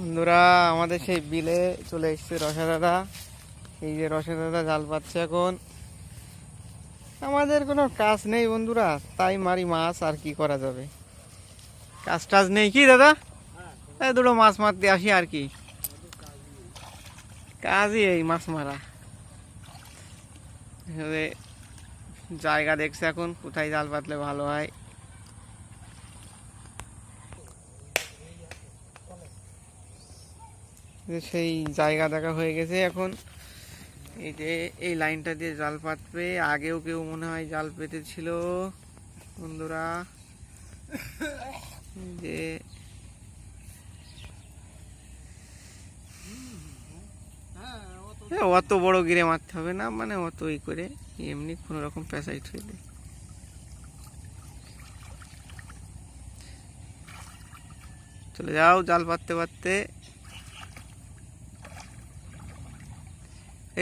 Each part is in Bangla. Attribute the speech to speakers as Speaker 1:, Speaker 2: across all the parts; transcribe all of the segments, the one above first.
Speaker 1: বন্ধুরা, আমাদের সেই বিলে চলে এসছে রসা দাদা। এই যে রসা দাদা জাল পাচ্ছে এখন। আমাদের কোনো কাজ নেই বন্ধুরা, তাই মারি মাছ, আর কি করা যাবে? কাজ টাজ নেই কি দাদা? এই দুটো মাছ মারতে আসি আর কি। কাজই এই মাছ মারা। জায়গা দেখছে এখন, কোথায় জাল পাতলে ভালো হয়। যে সেই জায়গা দেখা হয়ে গেছে এখন। এই যে এই লাইনটা দিয়ে জাল পাতবে। আগেও কেউ মনে হয় জাল পেতেছিল, বন্ধুরা। যে অত বড় গিরে মারতে হবে না মানে অত ই করে, এমনি কোনো রকম প্যাসাইট হইলে চলে যাও জাল পাততে পাততে।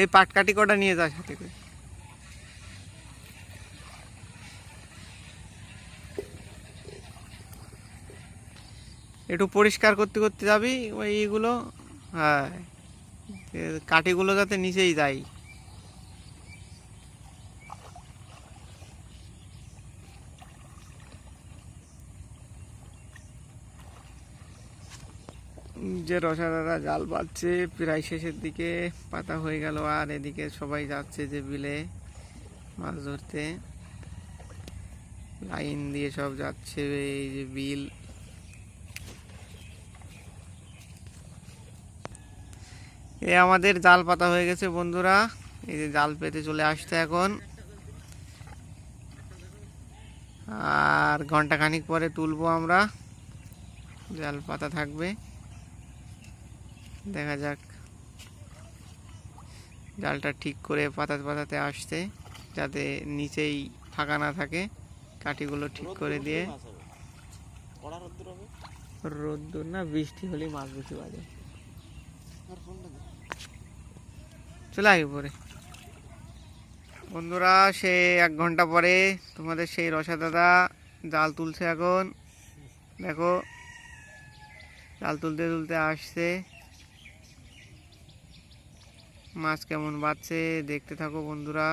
Speaker 1: এই পাটকাটি কটা নিয়ে যা সাথে করে। একটু পরিষ্কার করতে করতে যাবি, ওই ইগুলো হ্যাঁ কাটিগুলো যাতে নিচেই যায়। যে রসা দাদা জাল বাঁধছে, প্রায় শেষের দিকে পাতা হয়ে গেল আর এদিকে সবাই যাচ্ছে যে বিলে মাছ ধরতে। লাইন দিয়ে সব যাচ্ছে এই যে বিল। এ আমাদের জাল পাতা হয়ে গেছে বন্ধুরা, এই যে জাল পেতে চলে আসতে এখন। আর ঘণ্টা খানিক পরে তুলবো আমরা, জাল পাতা থাকবে। দেখা যাক। জালটা ঠিক করে পাতাতে পাতাতে আসতে যাতে নিচেই ফাঁকা না থাকে। কাঠিগুলো ঠিক করে দিয়ে
Speaker 2: রোদ্দুর
Speaker 1: না বৃষ্টি হলেই মাছ বেশি বাজে। চলে আগে পরে বন্ধুরা সে এক ঘণ্টা পরে তোমাদের সেই রসা দাদা জাল তুলছে এখন। দেখো জাল তুলতে তুলতে আসছে। মাছ কেমন বাজছে দেখতে থাকো বন্ধুরা।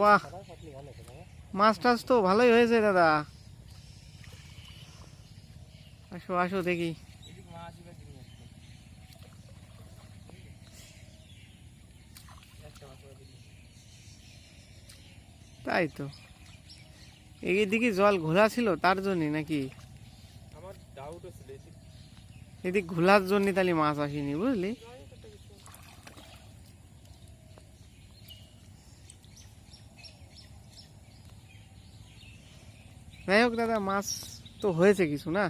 Speaker 1: বাহ, মাছ টাছ তো ভালোই হয়েছে দাদা। আসো আসো দেখি। তাই তো। এই দিকে জল ঘোলা ছিল তার জন্য নাকি?
Speaker 2: আমার ডাউট ছিল এদিক
Speaker 1: এদিক ঘোলার জন্য তাহলে মাছ আসেনি বুঝলি? যাই হোক দাদা মাছ তো হয়েছে কিছু না?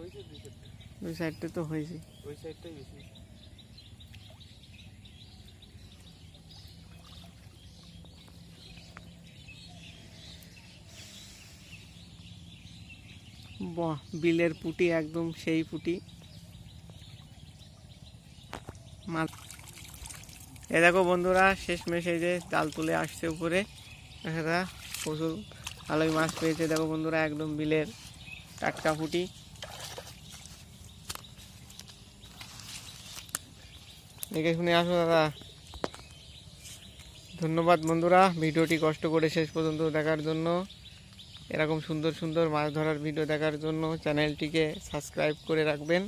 Speaker 2: ওই দুই সাইডটা
Speaker 1: ওই সাইডটা তো হয়েছে।
Speaker 2: ওই সাইডটাই বেশি।
Speaker 1: বিলের পুটি একদম সেই পুটি। মাছ এ দেখো বন্ধুরা, শেষমেশ এই যে জাল তুলে আসছে উপরে। প্রচুর ভালোই মাছ পেয়েছে। দেখো বন্ধুরা, একদম বিলের টাটকা পুটি। দেখে শুনে আসো দাদা। ধন্যবাদ বন্ধুরা, ভিডিওটি কষ্ট করে শেষ পর্যন্ত দেখার জন্য। এরকম সুন্দর সুন্দর মাছ ধরার ভিডিও দেখার জন্য চ্যানেলটিকে সাবস্ক্রাইব করে রাখবেন।